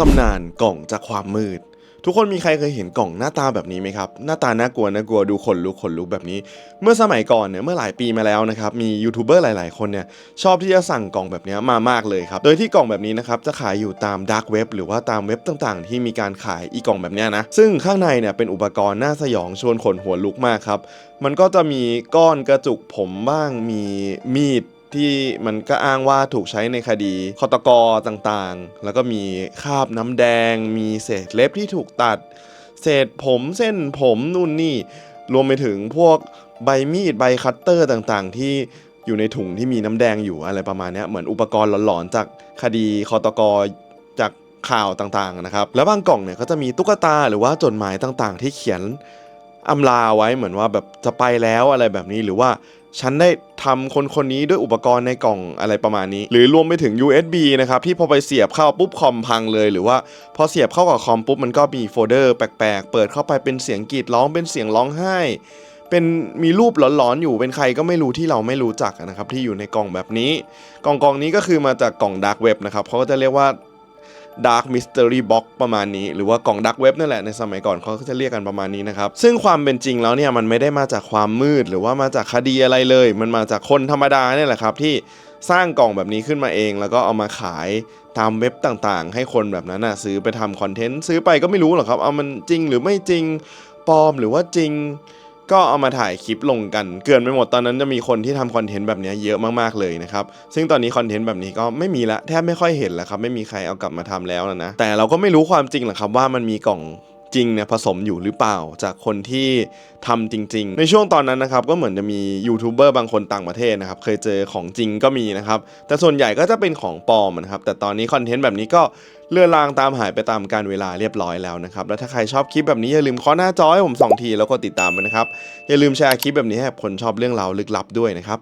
ตำนานกล่องจากความมืด ทุกคนมีใครเคยเห็นกล่องหน้าตาแบบนี้ไหมครับ หน้าตาน่ากลัวน่ากลัวดูขนลุกขนลุกแบบนี้ เมื่อสมัยก่อนเนี่ยเมื่อหลายปีมาแล้วนะครับมียูทูบเบอร์หลาย ๆ คนเนี่ยชอบที่จะสั่งกล่องแบบนี้มามากเลยครับ โดยที่กล่องแบบนี้นะครับจะขายอยู่ตามดาร์กเว็บหรือว่าตามเว็บต่าง ๆ ที่มีการขายอีกล่องแบบนี้นะ ซึ่งข้างในเนี่ยเป็นอุปกรณ์น่าสยองชวนขนหัวลุกมากครับมันก็จะมีก้อนกระจุกผมบ้างมีมีด ที่มันก็อ้างว่าถูกใช้ในคดีคอตกต่างๆ แล้วก็มีคราบน้ำแดง มีเศษเล็บที่ถูกตัด เศษผมเส้นผมนู่นนี่ รวมไปถึงพวกใบมีดใบคัตเตอร์ต่างๆ ที่อยู่ในถุงที่มีน้ำแดงอยู่อะไรประมาณนี้เหมือนอุปกรณ์หลอนๆ จากคดีคอตกจากข่าวต่างๆนะครับ แล้วบางกล่องเนี่ยก็จะมีตุ๊กตาหรือว่าจดหมายต่างๆ ที่เขียน อำลาไว้เหมือนว่าแบบจะไปแล้วอะไรแบบนี้หรือว่าฉันได้ทำคนคนนี้ด้วยอุปกรณ์ในกล่องอะไรประมาณนี้ หรือรวมไปถึง USB นะครับ ที่พอไปเสียบเข้าปุ๊บคอมพังเลย หรือว่าพอเสียบเข้ากับคอมปุ๊บมันก็มีโฟลเดอร์แปลกๆ เปิดเข้าไปเป็นเสียงกรีดร้องเป็นเสียงร้องไห้ เป็นมีรูปหลอนๆอยู่เป็นใครก็ไม่รู้ที่เราไม่รู้จักนะครับที่อยู่ในกล่องแบบนี้ กล่องกล่องนี้ก็คือมาจากกล่องดาร์กเว็บนะครับเขาก็จะเรียกว่า Dark Mystery Box ประมาณนี้ หรือว่ากล่อง Dark Web นั่นแหละในสมัยก่อนเขาก็จะเรียกกันประมาณนี้นะครับ ซึ่งความเป็นจริงแล้วเนี่ยมันไม่ได้มาจากความมืด หรือว่ามาจากคดีอะไรเลย มันมาจากคนธรรมดาเนี่ยแหละครับที่สร้างกล่องแบบนี้ขึ้นมาเอง แล้วก็เอามาขายตามเว็บต่างๆ ให้คนแบบนั้นนะซื้อไปทำคอนเทนต์ซื้อไปก็ไม่รู้หรอกครับเอามันจริงหรือไม่จริงปลอมหรือว่าจริง ก็เอามาถ่ายคลิปลงกัน เกลื่อนไปหมดตอนนั้นจะมีคนที่ทำคอนเทนต์แบบนี้เยอะมากๆเลยนะครับ ซึ่งตอนนี้คอนเทนต์แบบนี้ก็ไม่มีละแทบไม่ค่อยเห็นแล้วครับไม่มีใครเอากลับมาทำแล้วนะแต่เราก็ไม่รู้ความจริงหรอกครับว่ามันมีกล่อง จริงเนี่ยผสมอยู่หรือเปล่า จากคนที่ทำจริง ๆ ในช่วงตอนนั้นนะครับก็เหมือนจะมียูทูบเบอร์บางคนต่างประเทศนะครับเคยเจอของจริงก็มีนะครับแต่ส่วนใหญ่ก็จะเป็นของปลอมนะครับแต่ตอนนี้คอนเทนต์แบบนี้ก็เลือนลางตามหายไปตามการเวลาเรียบร้อยแล้วนะครับแล้วถ้าใครชอบคลิปแบบนี้อย่าลืมคาะหน้าจอให้ผมสองทีแล้วก็ติดตามนะครับอย่าลืมแชร์คลิปแบบนี้ให้คนชอบเรื่องราวลึกลับด้วยนะครับ